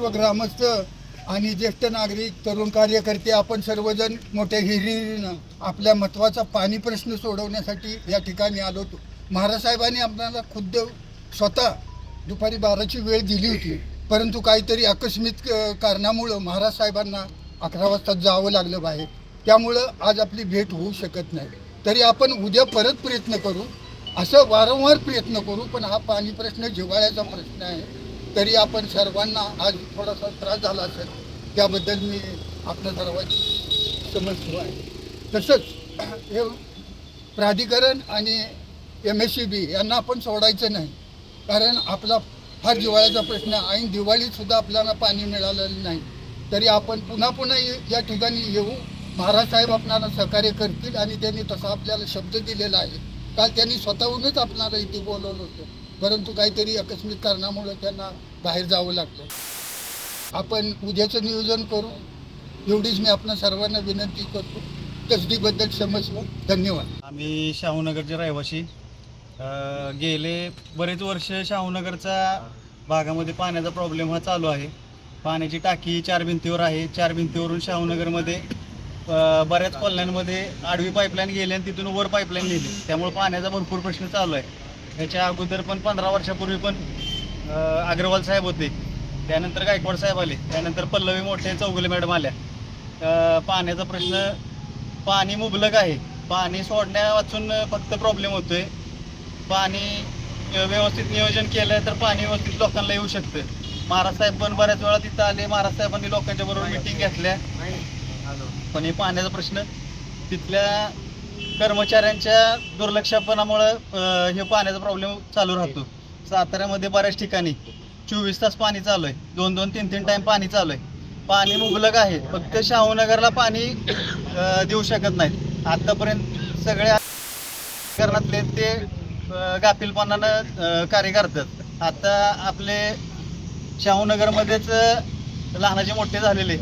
सर्व ग्रामस्थ आणि ज्येष्ठ नागरिक तरुण कार्यकर्ते आपण सर्वजण मोठ्या हिरिरीनं आपल्या महत्त्वाचा पाणी प्रश्न सोडवण्यासाठी या ठिकाणी आलो होतो. महाराज साहेबांनी आपल्याला खुद्द स्वतः दुपारी बाराची वेळ दिली होती. परंतु काहीतरी आकस्मिक कारणामुळं महाराज साहेबांना अकरा वाजता जावं लागलं बाहेर. त्यामुळं आज आपली भेट होऊ शकत नाही. तरी आपण उद्या परत प्रयत्न करू असं वारंवार प्रयत्न करू पण हा पाणी प्रश्न जिव्हाळ्याचा प्रश्न आहे. तरी आपण सर्वांना आज थोडासा त्रास झाला असेल त्याबद्दल मी आपल्या सर्वांची समजतो आहे. तसंच हे प्राधिकरण आणि एम एस सी बी यांना आपण सोडायचं नाही कारण आपला फार दिवाळीचा प्रश्न आहे. ऐन दिवाळीतसुद्धा आपल्याला पाणी मिळालेलं नाही. तरी आपण पुन्हा पुन्हा या ठिकाणी येऊ. महाराज साहेब सहकार्य करतील आणि त्यांनी तसा आपल्याला शब्द दिलेला आहे. काल त्यांनी स्वतःहूनच आपणाला इथे बोलवलं होतं. परंतु काहीतरी आकस्मिक कारणामुळे त्यांना बाहेर जावं लागतं. आपण उद्याचं नियोजन करू. एवढीच मी आपण सर्वांना विनंती करतो. तसदीबद्दल समजलं धन्यवाद. आम्ही शाहूनगरचे रहिवासी. गेले बरेच वर्ष शाहूनगरचा भागामध्ये पाण्याचा प्रॉब्लेम हा चालू आहे. पाण्याची टाकी चार भिंतीवर आहे. चार भिंतीवरून शाहूनगरमध्ये बऱ्याच कॉलन्यांमध्ये आडवी पाईपलाईन गेली आणि तिथून वर पाईपलाईन गेली. त्यामुळे पाण्याचा भरपूर प्रश्न चालू आहे. त्याच्या अगोदर पण पंधरा वर्षापूर्वी पण अग्रवाल साहेब होते. त्यानंतर गायकवाड साहेब आले. त्यानंतर पल्लवी मोठे चौगुले मॅडम आल्या. पाण्याचा प्रश्न पाणी मुबलक आहे. पाणी सोडण्या वाचून फक्त प्रॉब्लेम होतोय. पाणी व्यवस्थित नियोजन केलं तर पाणी व्यवस्थित लोकांना येऊ शकतं. महाराज साहेब पण बऱ्याच वेळा तिथं आले. महाराज साहेबांनी लोकांच्या बरोबर मिटिंग घेतल्या. पण हे पाण्याचा प्रश्न तिथल्या कर्मचाऱ्यांच्या दुर्लक्षपणामुळं अ, हे पाण्याचा प्रॉब्लेम चालू राहतो. साताऱ्यामध्ये बऱ्याच ठिकाणी चोवीस तास पाणी चालू आहे. दोन दोन तीन तीन टाइम पाणी चालू आहे. पाणी मुबलक आहे. फक्त शाहूनगरला पाणी अ, देऊ शकत नाहीत. आतापर्यंत सगळ्या करणातले ते अ, गाफीलपणानं अ, कार्य करतात. आता आपले शाहूनगरमध्येच अ, लहानाचे मोठे झालेले.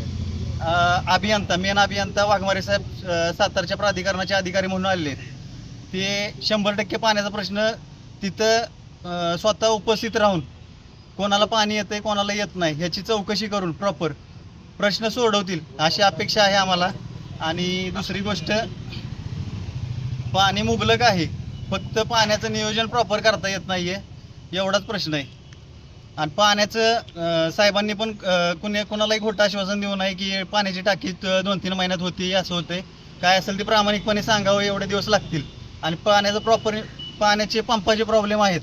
अभियंता मेन अभियंता वाघमारे साहेब सातारच्या प्राधिकरणाचे अधिकारी म्हणून आले ते शंभर टक्के पाण्याचा प्रश्न तिथं स्वतः उपस्थित राहून कोणाला पाणी येतं आहे कोणाला येत नाही ह्याची चौकशी करून प्रॉपर प्रश्न सोडवतील अशी अपेक्षा आहे आम्हाला. आणि दुसरी गोष्ट पाणी मुबलक आहे फक्त पाण्याचं नियोजन प्रॉपर करता येत नाही आहे एवढाच प्रश्न आहे. आणि पाण्याचं साहेबांनी पण कुणी कुणालाही खोटं आश्वासन देऊ नये की पाण्याची टाकी दोन तीन महिन्यात होती असं होतंय. काय असेल ते प्रामाणिकपणे सांगावं एवढे दिवस लागतील. आणि पाण्याचं प्रॉपर पाण्याचे पंपाचे प्रॉब्लेम आहेत.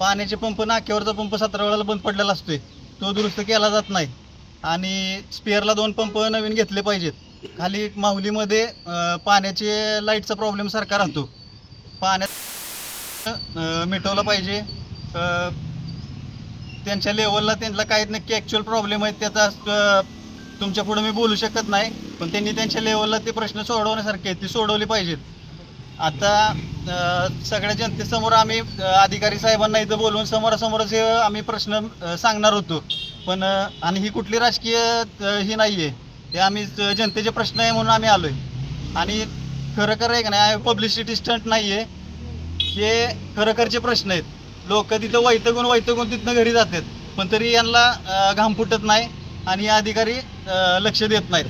पाण्याचे पंप नाक्यावरचा पंप सतरा वेळेला बंद पडलेला असतोय. तो दुरुस्त केला जात नाही. आणि स्पेअरला दोन पंप नवीन घेतले पाहिजेत. खाली माहुलीमध्ये पाण्याचे लाईटचा प्रॉब्लेम सारखा राहतो. पाण्यात मिटवलं पाहिजे. त्यांच्या लेवलला त्यांना काय नक्की ॲक्च्युअल प्रॉब्लेम आहेत त्याचा तुमच्यापुढे मी बोलू शकत नाही पण त्यांनी त्यांच्या लेवलला ते प्रश्न सोडवण्यासारखे आहेत ते सोडवले पाहिजेत. आता सगळ्या जनतेसमोर आम्ही अधिकारी साहेबांना इथं बोलवून समोरासमोरच हे आम्ही प्रश्न सांगणार होतो. पण आणि ही कुठली राजकीय ही नाही आहे हे आम्ही जनतेचे प्रश्न आहे म्हणून आम्ही आलो आहे आणि खरं खरं आहे का नाही पब्लिसिटी स्टंट नाही आहे हे खरोखरचे प्रश्न आहेत. लोक तिथं वैतगून वैतगून तिथनं घरी जातात. पण तरी यांना घाम फुटत नाही आणि या अधिकारी लक्ष देत नाहीत.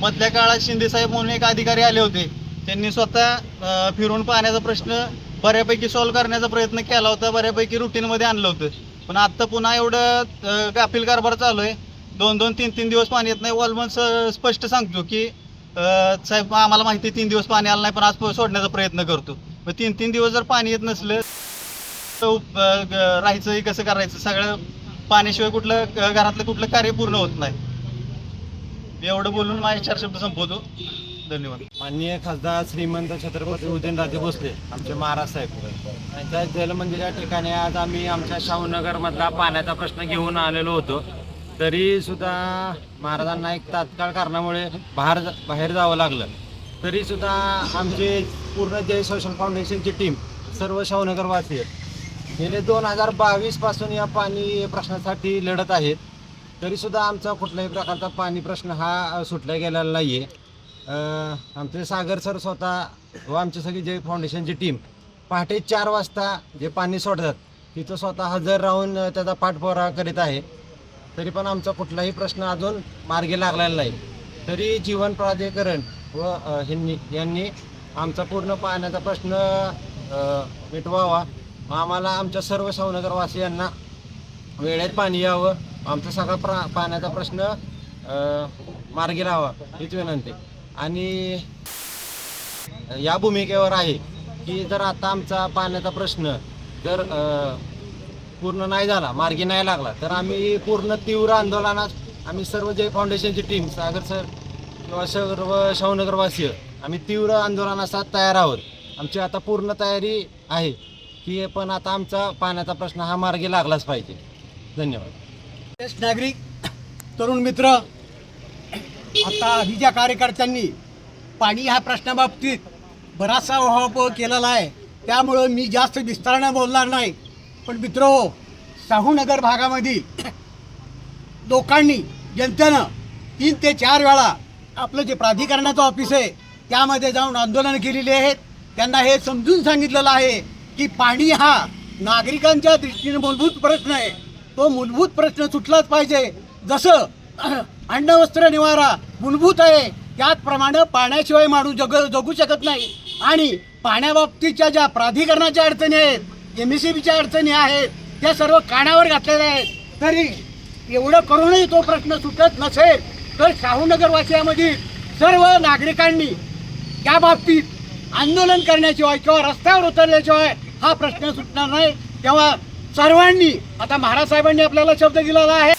मधल्या काळात शिंदेसाहेब म्हणून एक अधिकारी आले होते. त्यांनी स्वतः फिरून पाण्याचा प्रश्न बऱ्यापैकी सॉल्व्ह करण्याचा प्रयत्न केला होता बऱ्यापैकी रुटीनमध्ये आणलं होतं. पण आत्ता पुन्हा एवढं गाफील कारभार चालू आहे. दोन दोन तीन तीन दिवस पाणी येत नाही. ऑलमोस्ट स्पष्ट सांगतो की साहेब आम्हाला माहिती आहे तीन दिवस पाणी आलं नाही पण आज सोडण्याचा प्रयत्न करतो. मग तीन तीन दिवस जर पाणी येत नसलं राहायचं कसं करायचं सगळं पाण्याशिवाय कुठलं घरातलं कुठलं कार्य पूर्ण होत नाही. एवढं बोलून माझे चार शब्द संपवतो. धन्यवाद. माननीय खासदार श्रीमंत छत्रपती उदयनराजे भोसले आमचे महाराज साहेब. त्या जलमंदिर या ठिकाणी आज आम्ही आमच्या शाहूनगरमधला पाण्याचा प्रश्न घेऊन आलेलो होतो. तरी सुद्धा महाराजांना एक तात्काळ कारणामुळे बाहेर बाहेर जावं लागलं. तरी सुद्धा आमचे पूर्ण जय सोशल फाउंडेशनची टीम सर्व शाहूनगरवासी आहेत. गेले दोन हजार बावीसपासून या पाणी प्रश्नासाठी लढत आहेत. तरी सुद्धा आमचा कुठल्याही प्रकारचा पाणी प्रश्न हा सुटला गेलेला नाही आहे आमचे सागर सर स्वतः व आमची सगळी जे फाउंडेशनची टीम पहाटे चार वाजता जे पाणी सोडतात तिथं स्वतः हजर राहून त्याचा पाठपुरावा करीत आहे. तरी पण आमचा कुठलाही प्रश्न अजून मार्गी लागलेला नाही. तरी जीवन प्राधिकरण व ह्यांनी यांनी आमचा पूर्ण पाण्याचा प्रश्न मिटवावा. आम्हाला आमच्या सर्व शाहूनगरवासियांना वेळेत पाणी यावं. आमचा सगळा प्रा पाण्याचा प्रश्न मार्गी लावा हीच विनंती. आणि या भूमिकेवर आहे की जर आता आमचा पाण्याचा प्रश्न जर पूर्ण नाही झाला मार्गी नाही लागला तर आम्ही पूर्ण तीव्र आंदोलनात आम्ही सर्व जे फाउंडेशनची टीम सागर सर किंवा सर्व शाहूनगरवासीय आम्ही तीव्र आंदोलनासाठी तयार आहोत. आमची आता पूर्ण तयारी आहे. की पण आता आमचा पाण्याचा प्रश्न हा मार्गी लागलाच पाहिजे. धन्यवाद. ज्येष्ठ नागरिक तरुण मित्र आता आधीच्या कार्यकर्त्यांनी पाणी ह्या प्रश्नाबाबतीत बराचसा उहापोह केलेला आहे त्यामुळं मी जास्त विस्तारानं बोलणार नाही. पण मित्र शाहूनगर भागामधील लोकांनी जनतेनं तीन ते चार वेळा आपलं जे प्राधिकरणाचं ऑफिस आहे त्यामध्ये जाऊन आंदोलन केलेली आहेत. त्यांना हे समजून सांगितलेलं आहे की पाणी हा नागरिकांच्या दृष्टीने मूलभूत प्रश्न आहे. तो मूलभूत प्रश्न सुटलाच पाहिजे. जसं अन्न वस्त्र निवारा मूलभूत आहे. त्याचप्रमाणे पाण्याशिवाय माणूस जग जगू शकत नाही. आणि पाण्याबाबतीच्या ज्या प्राधिकरणाच्या अडचणी आहेत एम एस सी बीच्या अडचणी आहेत त्या सर्व कानावर घातलेल्या आहेत. तरी एवढं करूनही तो प्रश्न सुटत नसेल तर शाहूनगरवासियामधील सर्व नागरिकांनी या बाबतीत आंदोलन करण्याशिवाय किंवा रस्त्यावर उतरल्याशिवाय हा प्रश्न सुटणार नाही. तेव्हा सर्वांनी आता महाराज साहेबांनी आपल्याला शब्द दिलेला आहे.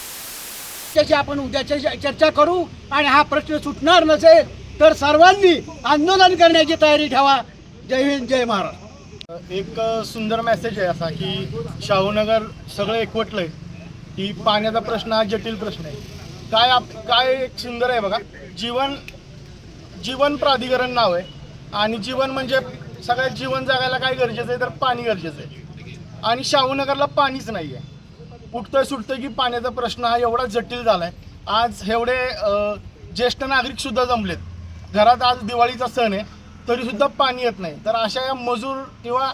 त्याची आपण उद्याच्या चर्चा करू आणि हा प्रश्न सुटणार नसेल तर सर्वांनी आंदोलन करण्याची तयारी ठेवा. जय हिंद जय महाराज एक सुंदर मेसेज आहे असा की शाहूनगर सगळं एकवटलंय. की पाण्याचा प्रश्न हा जटिल प्रश्न आहे. काय आप काय एक सुंदर आहे बघा. जीवन जीवन प्राधिकरण नाव आहे. आणि जीवन म्हणजे सगळ्यात जीवन जगायला काय गरजेचं आहे तर पाणी गरजेचं आहे. आणि शाहूनगरला पाणीच नाही आहे उठतंय सुटतंय की पाण्याचा प्रश्न हा एवढा जटिल झाला आहे आज एवढे ज्येष्ठ नागरिक सुद्धा जमलेत. घरात आज दिवाळीचा सण आहे तरीसुद्धा पाणी येत नाही. तर अशा या मजूर किंवा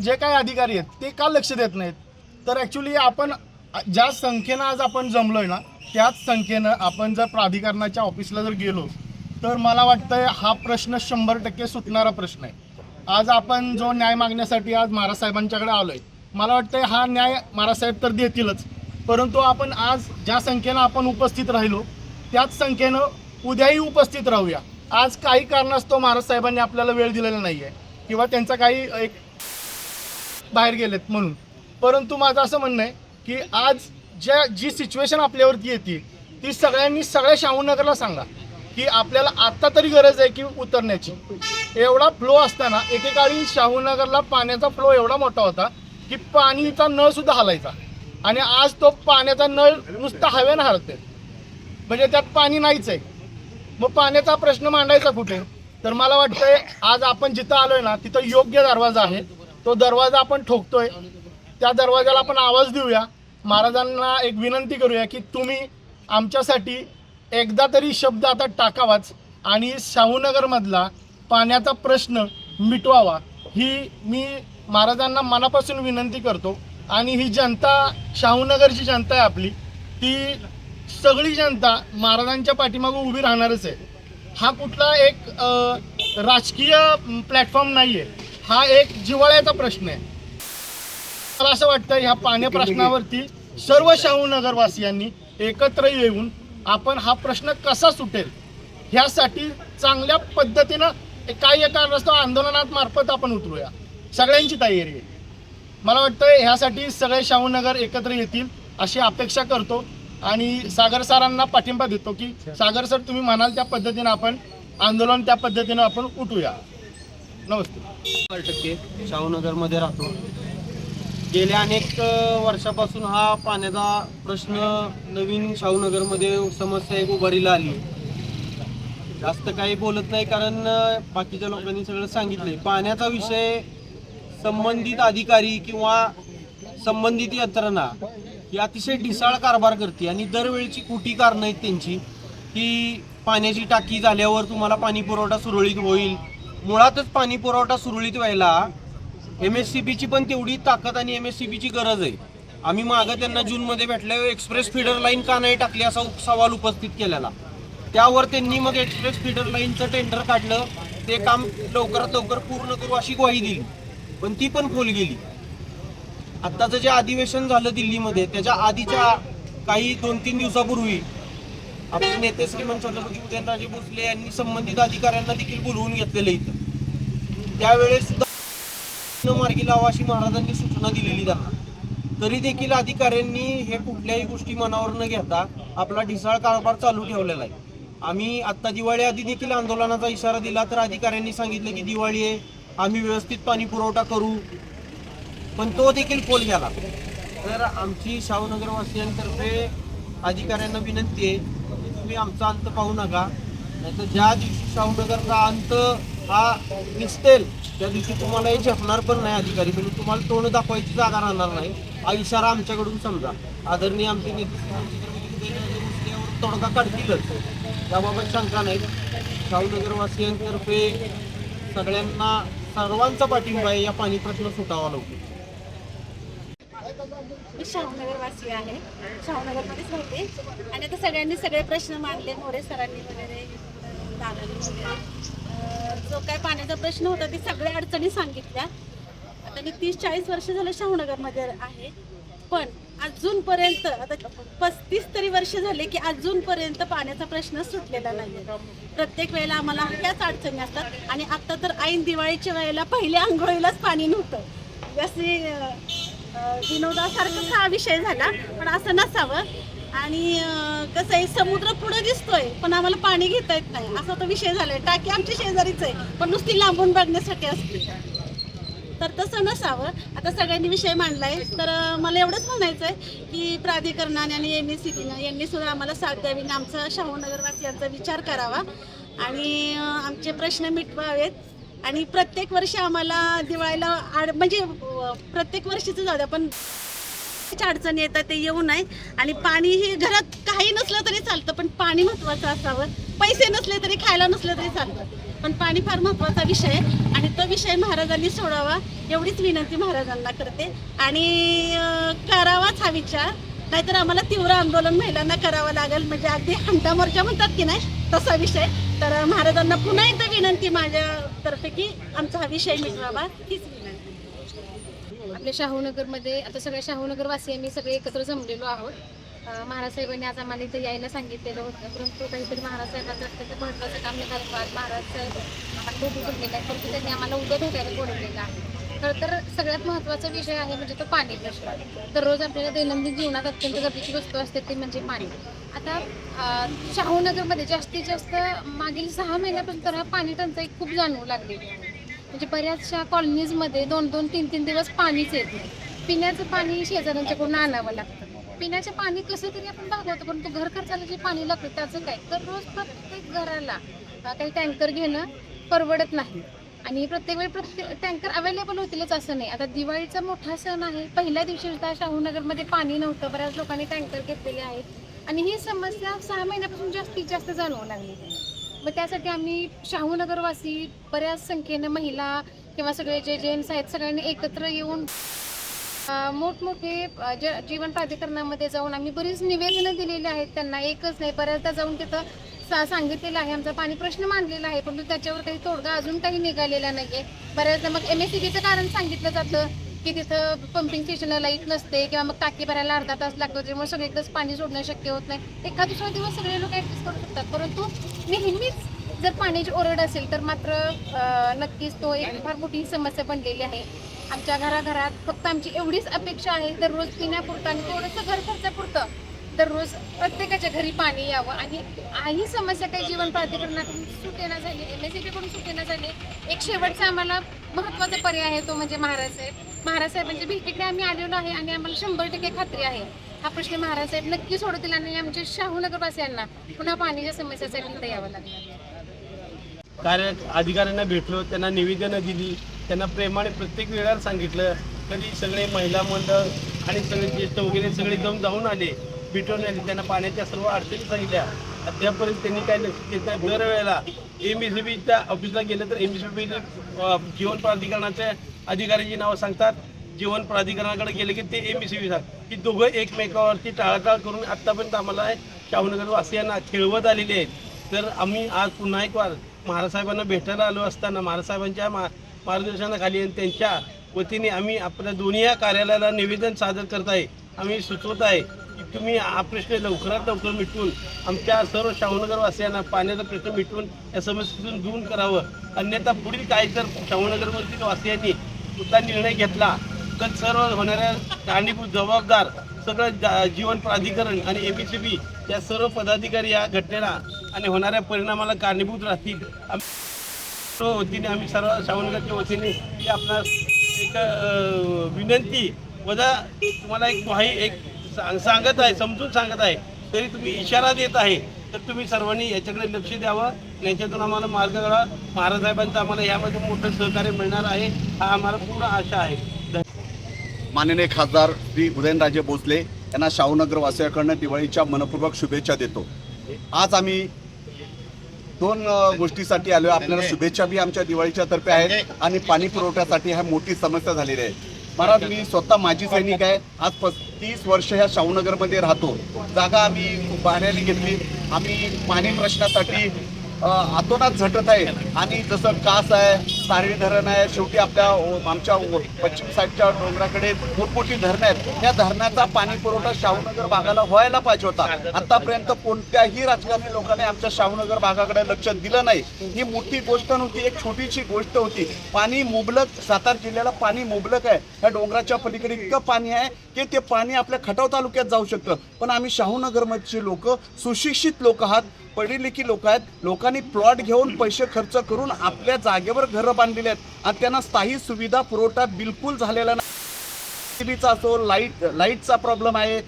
जे काही अधिकारी आहेत ते का लक्ष देत नाहीत? तर ॲक्च्युली आपण ज्या संख्येनं आज आपण जमलो आहे ना त्याच संख्येनं आपण जर प्राधिकरणाच्या ऑफिसला जर गेलो तर मला वाटतं हा प्रश्न शंभर टक्के सुटणारा प्रश्न आहे. आज आपण जो न्याय मागण्यासाठी आज महाराज साहेबांच्याकडे आलोय. मला वाटतं हा न्याय महाराज साहेब तर देतीलच. परंतु आपण आज ज्या संख्येनं आपण उपस्थित राहिलो त्याच संख्येनं उद्याही उपस्थित राहूया. आज काही कारणास्तव महाराज साहेबांनी आपल्याला वेळ दिलेला नाही आहे किंवा त्यांचा काही एक बाहेर गेलेत म्हणून. परंतु माझं असं म्हणणं आहे की आज ज्या जी सिच्युएशन आपल्यावरती येते ती सगळ्यांनी सगळ्या शाहूनगरला सांगा. की आपल्याला आत्ता तरी गरज आहे की उतरण्याची. एवढा फ्लो असताना एकेकाळी शाहूनगरला पाण्याचा फ्लो एवढा मोठा होता की पाणीचा नळ सुद्धा हलायचा. आणि आज तो पाण्याचा नळ नुसता हवेनं हलते म्हणजे त्यात पाणी नाहीच आहे. मग पाण्याचा प्रश्न मांडायचा कुठे? तर मला वाटतंय आज आपण जिथं आलोय ना तिथं योग्य दरवाजा आहे. तो दरवाजा आपण ठोकतोय. त्या दरवाजाला आपण आवाज देऊया. महाराजांना एक विनंती करूया की तुम्ही आमच्यासाठी एकदा तरी शब्द आता टाकावाच आणि शाहूनगरमधला पाण्याचा प्रश्न मिटवावा. ही मी महाराजांना मनापासून विनंती करतो आणि ही जनता शाहूनगरची जनता आहे आपली ती सगळी जनता महाराजांच्या पाठीमागं उभी राहणारच आहे. हा कुठला एक राजकीय प्लॅटफॉर्म नाही आहे हा एक जिव्हाळ्याचा प्रश्न आहे. मला असं वाटतं ह्या पाण्या प्रश्नावरती सर्व शाहूनगरवासियांनी एकत्र येऊन आपण हा प्रश्न कसा सुटेल? ह्यासाठी चांगल्या पद्धतीनं काही कारणास्तव आंदोलनात मार्फत आपण उतरूया. सगळ्यांची तयारी आहे. मला वाटतं ह्यासाठी सगळे शाहूनगर एकत्र येतील अशी अपेक्षा करतो. आणि सागर सरांना पाठिंबा देतो की सागर सर तुम्ही म्हणाल त्या पद्धतीनं आपण आंदोलन त्या पद्धतीनं आपण उठूया. नमस्ते. शंभर टक्के शाहूनगरमध्ये राहतो. गेल्या अनेक वर्षापासून हा पाण्याचा प्रश्न नवीन शाहूनगरमध्ये समस्या एक उभारीला आली. जास्त काही बोलत नाही कारण बाकीच्या लोकांनी सगळं सांगितलंय. पाण्याचा विषय संबंधित अधिकारी किंवा संबंधित यंत्रणा ही अतिशय ढिसाळ कारभार करते आणि दरवेळची कुठी कारणं आहेत त्यांची की पाण्याची टाकी झाल्यावर तुम्हाला पाणी पुरवठा सुरळीत होईल. मुळातच पाणी पुरवठा सुरळीत व्हायला एम एस सी बीची पण तेवढी ताकद आणि एम एस सी बीची गरज आहे. आम्ही मागं त्यांना जूनमध्ये भेटल्यावर एक्सप्रेस फिडर लाईन का नाही टाकली असा सवाल उपस्थित केलेला. त्यावर त्यांनी मग एक्सप्रेस फिडर लाईनचं टेंडर काढलं. ते काम लवकरात लवकर पूर्ण करू अशी ग्वाही दिली. पण ती पण खोल गेली. आत्ताचं जे अधिवेशन झालं दिल्लीमध्ये त्याच्या आधीच्या काही दोन तीन दिवसापूर्वी आपले नेते श्रीमंत छत्रपती उदयनराजे भोसले यांनी संबंधित अधिकाऱ्यांना देखील बोलवून घेतलेलं इथं. त्यावेळेस सुद्धा मार्गी लावा अशी महाराजांनी सूचना दिलेली त्यांना. तरी देखील अधिकाऱ्यांनी हे कुठल्याही गोष्टी मनावर न घेता आपला ढिसाळ कारभार चालू ठेवलेला आहे. आम्ही आत्ता दिवाळी आधी देखील आंदोलनाचा इशारा दिला तर अधिकाऱ्यांनी सांगितलं की दिवाळी आहे आम्ही व्यवस्थित पाणी पुरवठा करू. पण तो देखील खोल गेला तर आमची शाहूनगरवासियांतर्फे अधिकाऱ्यांना विनंती आहे की तुम्ही आमचा अंत पाहू नका. नाहीतर ज्या दिवशी शाहूनगरचा अंत हा निसटेल त्या दिवशी तुम्हालाही झेपणार पण नाही अधिकारी. म्हणजे तुम्हाला तोंड दाखवायची जागा राहणार नाही. हा इशारा आमच्याकडून समजा. आदरणीय आमचे तोडगा काढतीलच. त्याबाबत शंका नाही. शाहूनगरवासियांतर्फे सगळ्यांना सर्वांचा पाठिंबा आहे. या पाणी प्रश्न सुटावा लवकर. मी शाहूनगरवासी आहे. शाहूनगरमध्येच राहते. आणि आता सगळ्यांनी सगळे प्रश्न मांडले. मोरे सरांनी वगैरे दादांनी वगैरे. जो काय पाण्याचा प्रश्न होता ते सगळ्या अडचणी सांगितल्या. आता मी तीस चाळीस वर्ष झालं शाहूनगरमध्ये आहे. पण अजूनपर्यंत आता पस्तीस तरी वर्ष झाले की अजूनपर्यंत पाण्याचा प्रश्न सुटलेला नाही प्रत्येक वेळेला आम्हाला ह्याच अडचणी असतात. आणि आता तर ऐन दिवाळीच्या वेळेला पहिल्या आंघोळीलाच पाणी नव्हतं. जसे अं, हा विषय झाला पण असं नसावं. आणि कसं आहे समुद्र पुढे दिसतोय पण आम्हाला पाणी घेता येत नाही. असा तो विषय झालाय. टाकी आमच्या शेजारीच आहे पण नुसती लांबून बघण्यासाठी असते. तर तसं नसावं. आता सगळ्यांनी विषय मांडलाय. तर मला एवढंच म्हणायचं आहे की प्राधिकरणाने आणि एम एस सी बीनं यांनी सुद्धा आम्हाला साथ द्यावी आणि आमचा शाहूनगरवासियांचा विचार करावा. आणि आमचे प्रश्न मिटवावेत. आणि प्रत्येक वर्षी आम्हाला दिवाळीला आड म्हणजे प्रत्येक वर्षीचं जाऊ द्या पण च्या अडचणी येतात ते येऊ नये. आणि पाणी ही घरात काही नसलं तरी चालतं पण पाणी महत्वाचं असावं. पैसे नसले तरी खायला नसलं तरी चालतं. पण पाणी फार महत्त्वाचा विषय आहे. आणि तो विषय महाराजांनी सोडावा एवढीच विनंती महाराजांना करते. आणि करावाच हा विचार. नाहीतर आम्हाला तीव्र आंदोलन महिलांना करावं लागेल. म्हणजे अगदी हंटा मोर्चा म्हणतात की नाही तसा विषय. तर महाराजांना पुन्हा एकदा विनंती माझ्यातर्फे की आमचा हा विषय मिळवावा हीच विनंती. आपल्या शाहूनगरमध्ये आता सगळ्या शाहूनगरवासी आम्ही सगळे एकत्र जमलेलो आहोत. महाराजसाहेबांनी महाराज साहेबांनी आज आम्हाला इथं यायला सांगितलेलं होतं. परंतु काहीतरी महाराजसाहेबांचं अत्यंत महत्त्वाचं काम निघालं आज महाराज आम्हाला खूप शकलेलं आहे परंतु त्यांनी आम्हाला उद्या धोक्याला बोलवलेलं आहे. खरं तर सगळ्यात महत्त्वाचा विषय आहे म्हणजे तो पाणी प्रश्न. दररोज आपल्याला दैनंदिन जीवनात अत्यंत गरजेची वस्तू असते ती म्हणजे पाणी. आता शाहूनगरमध्ये जास्तीत जास्त मागील सहा महिन्यापासून तर हा पाणी टंचाई खूप जाणवू लागलेली आहे. म्हणजे बऱ्याचशा कॉलनीजमध्ये दोन दोन तीन तीन दिवस पाणीच येत नाही. पिण्याचं पाणी शेजाऱ्यांच्याकडून आणावं लागतं. पिण्याचं पाणी कसं तरी आपण भागवतो परंतु घर खर्चाला जे पाणी लागतं त्याचं काय? तर रोज प्रत्येक घराला काही टँकर घेणं परवडत नाही. आणि प्रत्येक वेळी प्रत्येक टँकर अवेलेबल होतीलच असं नाही. आता दिवाळीचा मोठा सण आहे. पहिल्या दिवशी सुद्धा शाहूनगरमध्ये पाणी नव्हतं. बऱ्याच लोकांनी टँकर घेतलेले आहेत. आणि ही समस्या सहा महिन्यापासून जास्तीत जास्त जाणवू लागली. मग त्यासाठी आम्ही शाहूनगरवासी बऱ्याच संख्येनं महिला किंवा सगळे जे जेंट्स आहेत सगळ्यांनी एकत्र येऊन मोठमोठे ज जीवन प्राधिकरणामध्ये जाऊन आम्ही बरीच निवेदनं दिलेली आहेत त्यांना. एकच नाही बऱ्याचदा जाऊन तिथं सा सांगितलेलं आहे. आमचा पाणी प्रश्न मांडलेला आहे परंतु त्याच्यावर काही तोडगा अजून काही निघालेला नाही आहे बऱ्याचदा मग एम एस सी बीचं कारण सांगितलं जातं की तिथं पंपिंग स्टेशनला लाइट नसते किंवा मग टाकी भरायला अर्धा तास लागतो त्यामुळे सगळीकडेच पाणी सोडणं शक्य होत नाही. एका दुसरा दिवस सगळे लोक ॲडजस्ट करू शकतात. परंतु नेहमीच जर पाण्याची ओरड असेल तर मात्र नक्कीच तो एक फार मोठी समस्या बनलेली आहे. आमच्या घराघरात फक्त आमची एवढीच अपेक्षा आहे दररोज पिण्यापुरतं आणि थोडंसं घर खर्चापुरतं दररोज प्रत्येकाच्या घरी पाणी यावं. आणि ही समस्या काही जीवन प्राधिकरणाकडून सुटेना झाली एम एसकडून सुटेना झाली. एक शेवटचा आम्हाला महत्त्वाचा पर्याय आहे तो म्हणजे महाराज साहेब. महाराज साहेबांच्या भेटीकडे आम्ही आलेलो आहे आणि आम्हाला शंभर टक्के खात्री आहे. हा प्रश्न महाराज साहेब नक्की सोडतील आणि आमच्या शाहूनगरवासियांना पुन्हा पाण्याच्या समस्यासाठी इथं यावं लागणार कार्य अधिकाऱ्यांना भेटलो त्यांना निवेदनं दिली त्यांना प्रेमाने प्रत्येक वेळेला सांगितलं तरी सगळे महिला मंडळ आणि सगळे ज्येष्ठ वगैरे सगळे जम जाऊन आले. भेटून आले त्यांना पाण्याच्या सर्व अडचणी सांगितल्या. अद्यापर्यंत त्यांनी काय लक्ष देत नाही दरवेळेला एम एस बीच्या ऑफिसला गेलं तर एम एस बी जीवन प्राधिकरणाच्या अधिकाऱ्यांची नावं सांगतात. जीवन प्राधिकरणाकडे गेले की ते एम एस बी सांगतात की दोघं एकमेकावरती टाळाटाळ करून आत्तापर्यंत आम्हाला शाहूनगर वासियांना खेळवत आलेले आहेत. तर आम्ही आज पुन्हा एक वार महाराजसाहेबांना भेटायला आलो असताना महाराजसाहेबांच्या मा मार्गदर्शनाखाली आणि त्यांच्या वतीने आम्ही आपल्या दोन्ही या कार्यालयाला निवेदन सादर करत आहे. आम्ही सुचवत आहे की तुम्ही हा प्रश्न लवकरात लवकर मिटवून आमच्या सर्व शाहूनगर वासियांना पाण्याचा प्रश्न मिटवून या समस्येतून दूर करावं. अन्यथा पुढील काही जर शाहूनगरवरती वासियांनी सुद्धा निर्णय घेतला. तर सर्व होणाऱ्या कारणीभूत जबाबदार सगळं जा- जीवन प्राधिकरण आणि ए सी बी या सर्व पदाधिकारी या घटनेला आणि होणाऱ्या परिणामाला कारणीभूत राहतील. आम- वतीने आम्ही सर्व शाहूनगरच्या वतीने ही आपणास एक विनंती वजा तुम्हाला एक ग्वाही एक सांग- सांगत आहे समजून सांगत आहे तरी तुम्ही इशारा देत आहे तर तुम्ही सर्वांनी याच्याकडे लक्ष द्यावं याच्यातून आम्हाला मार्ग काढा महाराज साहेबांचं आम्हाला यामध्ये मोठं सहकार्य मिळणार आहे हा आम्हाला पूर्ण आशा आहे. माननीय खासदार श्री उदयनराजे भोसले यांना शाहूनगर वासियाकडनं दिवाळीच्या मनपूर्वक शुभेच्छा देतो. आज आम्ही दोन गोष्टीसाठी आलो आपल्याला शुभेच्छा बी आमच्या दिवाळीच्या तर्फे आहेत आणि पाणी पुरवठ्यासाठी हा मोठी समस्या झालेली आहे. महाराज मी स्वतः माजी सैनिक आहे. आज पस्तीस वर्ष ह्या शाहूनगरमध्ये राहतो. जागा आम्ही भाड्याने घेतली. आम्ही पाणी प्रश्नासाठी आतोनात झटत आहे. आणि जसं कास आहे सारळी धरण आहे शेवटी आपल्या आमच्या पश्चिम साईडच्या डोंगराकडे मोठमोठी धरणं आहेत. त्या धरणाचा पाणी पुरवठा शाहूनगर भागाला व्हायला पाहिजे होता. आतापर्यंत कोणत्याही राजकारणी लोकांनी आमच्या शाहूनगर भागाकडे लक्ष दिलं नाही. ही मोठी गोष्ट नव्हती एक छोटीशी गोष्ट होती. पाणी मुबलक सातारा जिल्ह्याला पाणी मुबलक आहे. या डोंगराच्या पलीकडे इतकं पाणी आहे की ते पाणी आपल्या खटाव तालुक्यात जाऊ शकतं. पण आम्ही शाहूनगरमधचे लोक सुशिक्षित लोक आहात. पढी लोक आहेत. लोकांनी प्लॉट घेऊन पैसे खर्च करून आपल्या जागेवर घरं बांधलेली आहेत. आणि त्यांना स्थायी सुविधा पुरवठा बिलकुल झालेला नाही. असो लाइट लाईटचा प्रॉब्लेम आहे.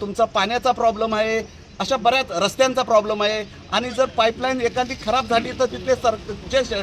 तुमचा पाण्याचा प्रॉब्लेम आहे. अशा बऱ्याच रस्त्यांचा प्रॉब्लेम आहे. आणि जर पाईपलाईन एखादी खराब झाली तर तिथले सर जे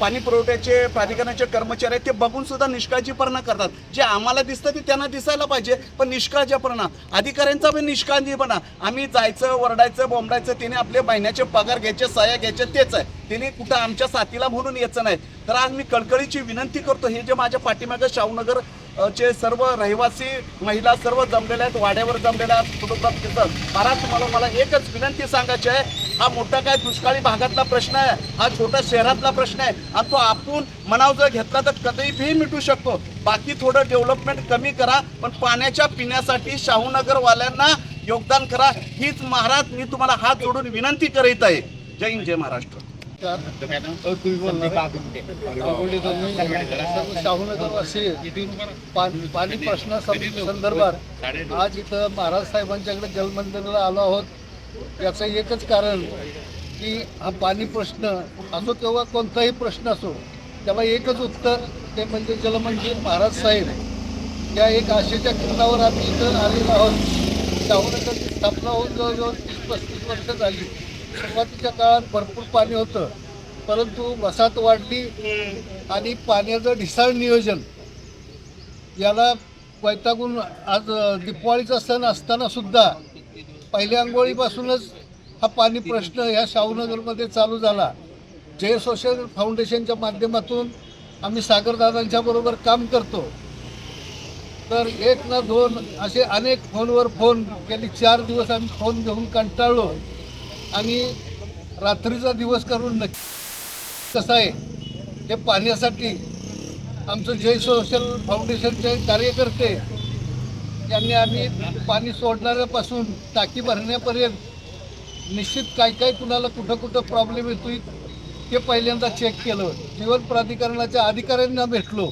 पाणी पुरवठ्याचे प्राधिकरणाचे कर्मचारी आहेत ते बघून सुद्धा निष्काळजीपणा करतात. जे आम्हाला दिसतं ते त्यांना दिसायला पाहिजे पण निष्काळजीपणा. अधिकाऱ्यांचा पण निष्काळजीपणा. आम्ही जायचं वरडायचं बोंबडायचं तिने आपले महिन्याचे पगार घ्यायचे सह्या घ्यायचे तेच आहे. तिने कुठं आमच्या साथीला म्हणून यायचं नाही. तर आज मी कळकळीची विनंती करतो हे जे माझ्या पाठीमागं शाहूनगर चे सर्व रहिवासी महिला सर्व जमलेल्या आहेत वाड्यावर जमलेल्या आहेत कुटुंबात घेतात महाराज तुम्हाला मला एकच विनंती सांगायची आहे. हा मोठा काय दुष्काळी भागातला प्रश्न आहे हा छोटा शहरातला प्रश्न आहे. आणि तो आपण मनाव जर घेतला तर कधीही मिटू शकतो. बाकी थोडं डेव्हलपमेंट कमी करा पण पाण्याच्या पिण्यासाठी शाहूनगरवाल्यांना योगदान करा. हीच महाराज मी तुम्हाला हात जोडून विनंती करीत आहे. जय हिंद जय महाराष्ट्र. शाहूनगरवासी पाणी पाणी प्रश्ना संदर्भात. आज इथं महाराज साहेबांच्याकडे जलमंदिराला आलो आहोत. याचं एकच कारण की हा पाणी प्रश्न असो किंवा कोणताही प्रश्न असो त्याला एकच उत्तर ते म्हणजे जलमंदिर महाराज साहेब. या एक आशेच्या किरणावर आम्ही इथं आलेलो आहोत. शाहूनगरची स्थापना होऊन जवळजवळ तीस पस्तीस वर्ष झाली. सुरुवातीच्या काळात भरपूर पाणी होतं परंतु वसाहत वाढली आणि पाण्याचं ढिसाळ नियोजन याला वैतागून आज अ, सण असताना सुद्धा पहिल्या आंघोळीपासूनच हा पाणी प्रश्न ह्या शाहूनगरमध्ये चालू झाला. जय सोशल फाउंडेशनच्या माध्यमातून आम्ही सागरदादांच्या बरोबर काम करतो. तर एक ना दोन असे अनेक फोनवर फोन गेली चार दिवस आम्ही फोन घेऊन कंटाळलो. आणि रात्रीचा दिवस करून नक्की कसं आहे हे पाहण्यासाठी आमचं जय सोशल फाउंडेशनचे कार्यकर्ते यांनी आम्ही पाणी सोडणाऱ्यापासून टाकी भरण्यापर्यंत निश्चित काय काय कुणाला कुठं कुठं प्रॉब्लेम येतो ते पहिल्यांदा चेक केलं. जीवन प्राधिकरणाच्या अधिकाऱ्यांना भेटलो.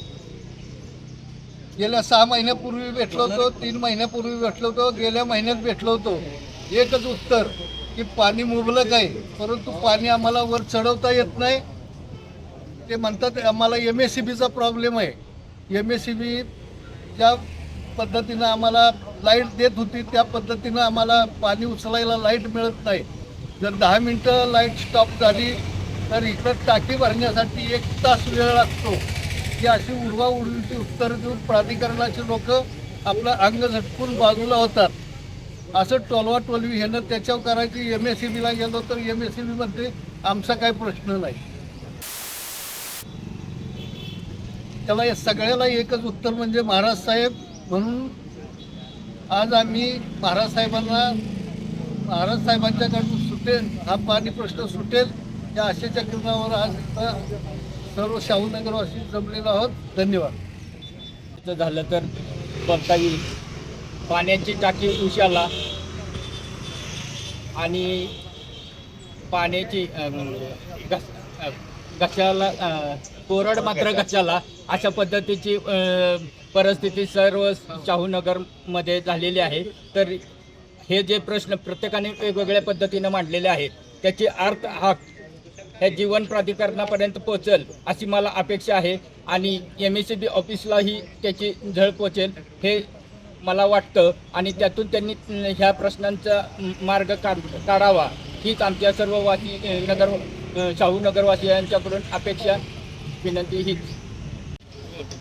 गेल्या सहा महिन्यापूर्वी भेटलो होतो तीन महिन्यापूर्वी भेटलो होतो गेल्या महिन्यात भेटलो होतो. एकच उत्तर की पाणी मुबलक आहे परंतु पाणी आम्हाला वर चढवता येत नाही. ते म्हणतात आम्हाला एम एस सी बीचा प्रॉब्लेम आहे. एम एस सी बी ज्या पद्धतीनं आम्हाला लाइट देत होती त्या पद्धतीनं आम्हाला पाणी उचलायला लाइट मिळत नाही. जर दहा मिनटं लाइट स्टॉप झाली तर इकडं टाकी भरण्यासाठी एक तास वेळ लागतो. ही अशी उडवा उडवीची उत्तर देऊन प्राधिकरणाचे लोक आपलं अंग झटकून बाजूला होतात. असं टोलवा टोलवी ह्यानं त्याच्यावर करायची एम एस सी बीला गेलो तर एम एस सी बीमध्ये आमचा काही प्रश्न नाही. त्याला या सगळ्याला एकच उत्तर म्हणजे महाराज साहेब म्हणून आज आम्ही महाराज साहेबांना महाराज साहेबांच्याकडून सुटेल हा पाणी प्रश्न सुटेल या आशेच्या किरणावर आज सर्व शाहूनगरवासी जमलेलो आहोत. धन्यवाद. झालं तर बघता येईल पाण्याची टाकी उशाला आणि पाण्याची घस- घशाला कोरड मात्र घशाला. अशा पद्धतीची परिस्थिती सर्व शाहूनगरमध्ये झालेली आहे. तर हे जे प्रश्न प्रत्येकाने वेगवेगळ्या पद्धतीनं मांडलेले आहेत त्याची अर्थ हा हे जीवन प्राधिकरणापर्यंत पोहोचेल अशी मला अपेक्षा आहे. आणि एम एस सी बी ऑफिसलाही त्याची झळ पोचेल हे मला वाटतं आणि त्यातून त्यांनी ह्या प्रश्नांचा मार्ग काढ काढावा. हीच आमच्या सर्व वासी नगर शाहू नगरवासियांच्याकडून अपेक्षा. विनंती हीच.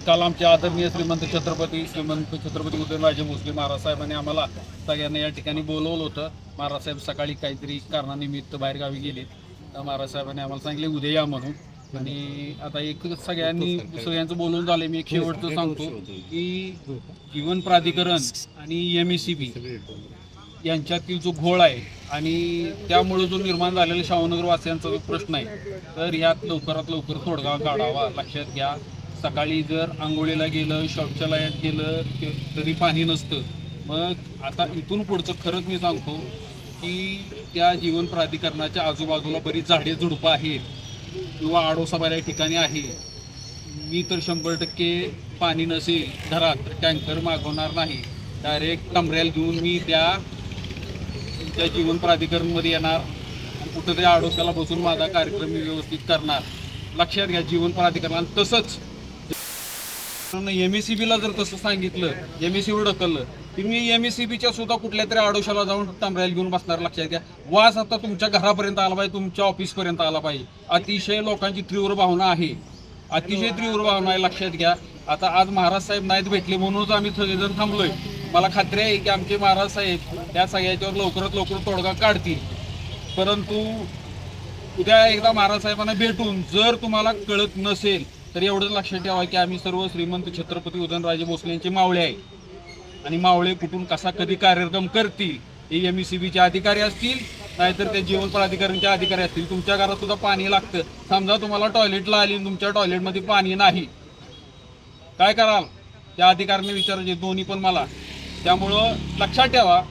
काल आमचे आदरणीय श्रीमंत छत्रपती श्रीमंत छत्रपती उदयनराजे भोसले महाराज साहेबांनी आम्हाला सगळ्यांना या ठिकाणी बोलवलं होतं. महाराज साहेब सकाळी काहीतरी कारणानिमित्त बाहेरगावी गेले तर महाराज साहेबांनी आम्हाला सांगितले उद्या या म्हणून. आणि आता एक सगळ्यांनी सगळ्यांचं बोलून झालं मी एक शेवटचं सांगतो की जीवन प्राधिकरण आणि एम एस सी बी यांच्यातील जो घोळ आहे आणि त्यामुळे जो निर्माण झालेला शाहूनगर वासियांचा जो प्रश्न आहे तर यात लवकरात लवकर तोडगा काढावा. लक्षात घ्या सकाळी जर आंघोळीला गेलं शौचालयात गेलं तरी पाणी नसतं. मग आता इथून पुढचं खरंच मी सांगतो की त्या जीवन प्राधिकरणाच्या आजूबाजूला बरीच झाडे झुडपं आहेत. किंवा आडोसा बऱ्या ठिकाणी आहे. मी तर शंभर टक्के पाणी नसेल घरात टँकर मागवणार नाही. डायरेक्ट कमऱ्याला घेऊन मी त्या त्या जीवन प्राधिकरणमध्ये येणार कुठंतरी आडोशाला बसून माझा कार्यक्रम मी व्यवस्थित करणार. लक्षात घ्या जीवन प्राधिकरण तसंच एम एस सी बीला जर तसं सांगितलं एम एस सीवर ढकललं तर मी एम एस सी बीच्या सुद्धा कुठल्या तरी आडोशाला जाऊन तांबऱ्याला घेऊन बसणार लक्षात घ्या. वास आता तुमच्या घरापर्यंत आला पाहिजे तुमच्या ऑफिसपर्यंत आला पाहिजे. अतिशय लोकांची तीव्र भावना आहे. अतिशय तीव्र भावना आहे लक्षात घ्या. आता आज महाराज साहेब नाहीत भेटले म्हणूनच आम्ही सगळेजण थांबलोय. मला खात्री आहे की आमचे महाराज साहेब त्या सगळ्याच्यावर लवकरात लवकर तोडगा काढतील. परंतु उद्या एकदा महाराज साहेबांना भेटून जर तुम्हाला कळत नसेल तर एवढंच लक्षात ठेवा की आम्ही सर्व श्रीमंत छत्रपती उदयनराजे भोसले यांचे मावळे आहे. आणि मावळे कुठून कसा कधी कार्यक्रम करतील हे एम सी बीचे अधिकारी असतील नाहीतर ते जीवन प्राधिकरणचे अधिकारी असतील. तुमच्या घरात सुद्धा पाणी लागतं. समजा तुम्हाला टॉयलेटला आली तुमच्या टॉयलेटमध्ये पाणी नाही. काय कराल? त्या अधिकाऱ्यांनी विचारायचे दोन्ही पण मला. त्यामुळं लक्षात ठेवा.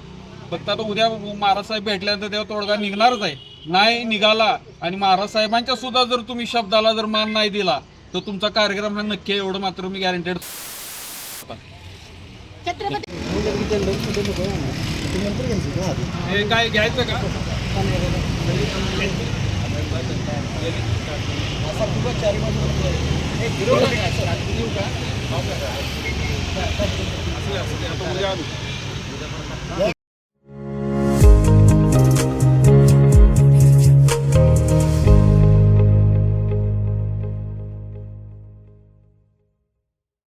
फक्त आता उद्या महाराज साहेब भेटल्यानंतर तेव्हा तोडगा निघणारच आहे. नाही निघाला आणि महाराज साहेबांच्या सुद्धा जर तुम्ही शब्दाला जर मान नाही दिला तर तुमचा कार्यक्रम हा नक्की आहे, एवढं मात्र मी गॅरंटेड छत्रपती हे काय घ्यायचं का आता उद्या आलो